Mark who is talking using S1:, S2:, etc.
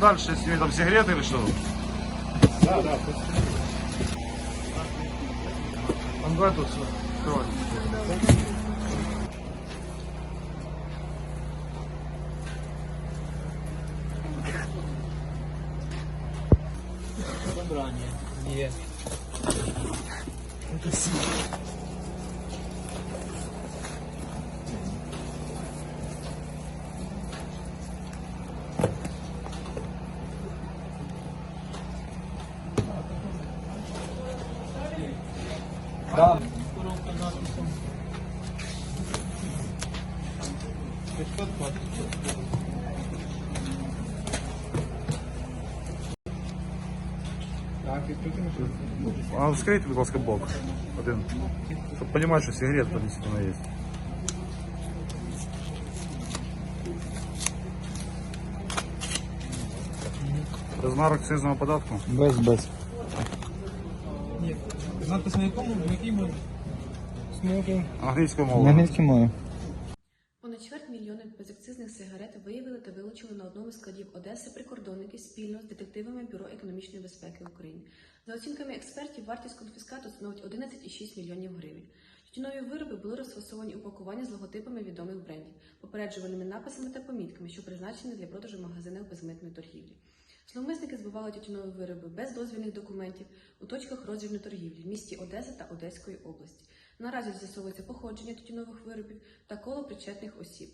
S1: Дальше с ними там сигареты или что?
S2: Да, да,
S1: ну, давай тут всё, открывай.
S2: Забрание. Є. Да. Коробка з надписом. 520. Так, відкритим?
S1: А вскройте, будь ласка, бок. Один. Чтобы понимать, что сигарет там действительно есть. Розмір акцизного податку.
S3: Без, без.
S2: Ні. Надпис на якому? На якій мові?
S1: Англійською мовою.
S3: англійській мові.
S4: Понад чверть мільйона безакцизних сигарет виявили та вилучили на одному з складів Одеси прикордонники спільно з детективами Бюро економічної безпеки України. За оцінками експертів, вартість конфіскату становить 11,6 мільйонів гривень. Тютюнові вироби були розфасовані у пакування з логотипами відомих брендів, попереджувальними написами та помітками, що призначені для продажу в магазинах безмитної торгівлі. Зловмисники збивали тютюнові вироби без дозвільних документів у точках роздрібної торгівлі в місті Одеса та Одеської області. Наразі з'ясовується походження тютюнових виробів та коло причетних осіб.